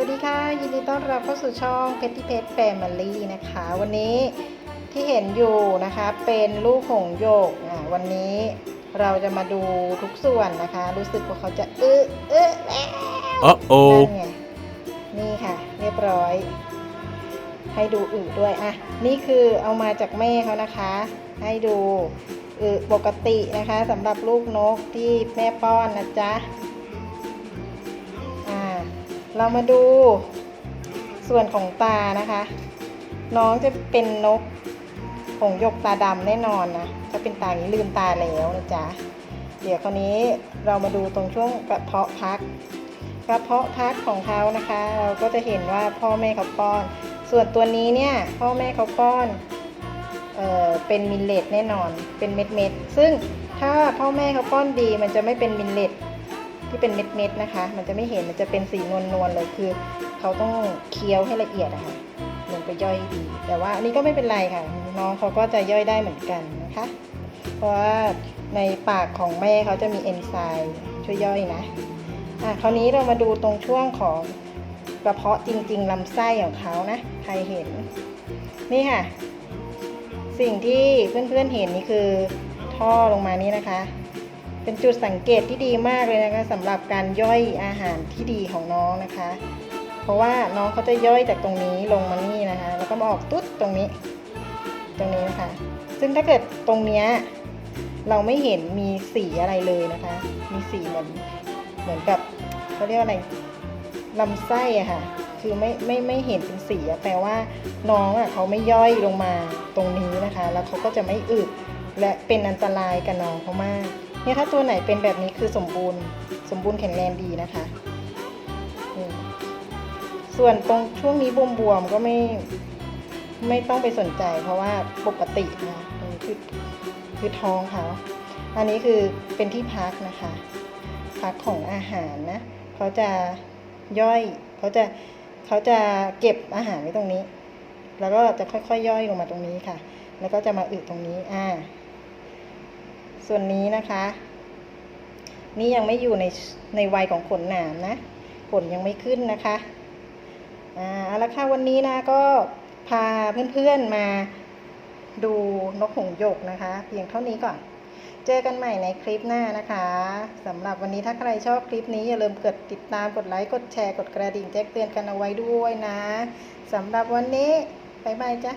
วัสดีค่ะ ยินดีต้อนรับเข้าสู่ช่องเพชรที่เพชรแฟมิลี่นะคะ วันนี้ที่เห็นอยู่นะคะเป็นลูกหงส์โยกอะวันนี้เราจะมาดูทุกส่วนนะคะ รู้สึกว่าเขาจะเออเออแล้ว Uh-oh. นั่นไงนี่ค่ะ เรียบร้อย ให้ดูอึด้วยอะนี่คือเอามาจากแม่เขานะคะ ให้ดูอึปกตินะคะสำหรับลูกนกที่แม่ป้อนนะจ๊ะอ่า เรามาดูส่วนของตานะคะ น้องจะเป็นนกหงยกตาดำแน่นอนนะถ้าเป็นตาอย่างนี้ลืมตาแล้วนะจ๊ะเดี๋ยวคราวนี้เรามาดูตรงช่วงกระเพาะพัก กระเพาะพักของเขานะคะ เราก็จะเห็นว่าพ่อแม่เขาป้อน ส่วนตัวนี้เนี่ยพ่อแม่เขาป้อนเอ่อเป็นมิลเลตแน่นอนเป็นเม็ดเม็ดๆซึ่งถ้าพ่อแม่เขาป้อนดีมันจะไม่เป็นมิลเลต ที่เป็นเม็ดๆนะคะ มันจะไม่เห็นมันจะเป็นสีนวลๆเลยคือ เขาต้องเคี้ยวให้ละเอียดอะค่ะลงไปย่อยดี แต่ว่าอันนี้ก็ไม่เป็นไรค่ะ น้องเขาก็จะย่อยได้เหมือนกันนะคะ เพราะว่าในปากของแม่เขาจะมีเอนไซม์ช่วยย่อยนะอะคราวนี้เรามาดูตรงช่วงของกระเพาะจริง ๆลำไส้ของเขานะใครเห็นนี่ค่ะ สิ่งที่เพื่อนๆเห็นนี่คือท่อลงมานี้นะคะ เป็นจุดสังเกตที่ดีมากเลยนะคะสำหรับการย่อยอาหารที่ดีของน้องนะคะ เพราะว่าน้องเขาจะย่อยจากตรงนี้ลงมานี่นะคะ แล้วก็มาออกตุ๊ดตรงนี้ ตรงนี้นะคะ ซึ่งถ้าเกิดตรงเนี้ยเราไม่เห็นมีสีอะไรเลยนะคะ มีสีเหมือนเหมือนกับเขาเรียกว่าอะไรลำไส้อะค่ะ คือไม่ไม่ไม่เห็นเป็นสีอะแปลว่าน้องอะเขาไม่ย่อยลงมาตรงนี้นะคะ แล้วเขาก็จะไม่อึและเป็นอันตรายกับน้องเขามาก นี่ยถ้าตัวไหนเป็นแบบนี้คือสมบูรณ์ สมบูรณ์แข็งแรงดีนะคะส่วนตรงช่วงนี้บวมๆก็ไม่ไม่ต้องไปสนใจ เพราะว่าปกตินะคือคือท้องเขาอันนี้คือเป็นที่พักนะคะ พักของอาหารนะเขาจะย่อยเขาจะเขาจะเก็บอาหารไว้ตรงนี้ แล้วก็จะค่อยๆย่อยลงมาตรงนี้ค่ะ แล้วก็จะมาอึตรงนี้อ่า ส่วนนี้นะคะ นี่ยังไม่อยู่ในในวัยของขนหนามนะ ขนยังไม่ขึ้นนะคะอ่าเอาละค่ะวันนี้นะก็พาเพื่อนๆมาดูนกหงส์หยกนะคะ เพียงเท่านี้ก่อน เจอกันใหม่ในคลิปหน้านะคะสำหรับวันนี้ถ้าใครชอบคลิปนี้อย่าลืมกดติดตามกดไลค์กดแชร์กดกระดิ่งแจ้งเตือนกันเอาไว้ด้วยนะสำหรับวันนี้บ๊ายบายจ้ะ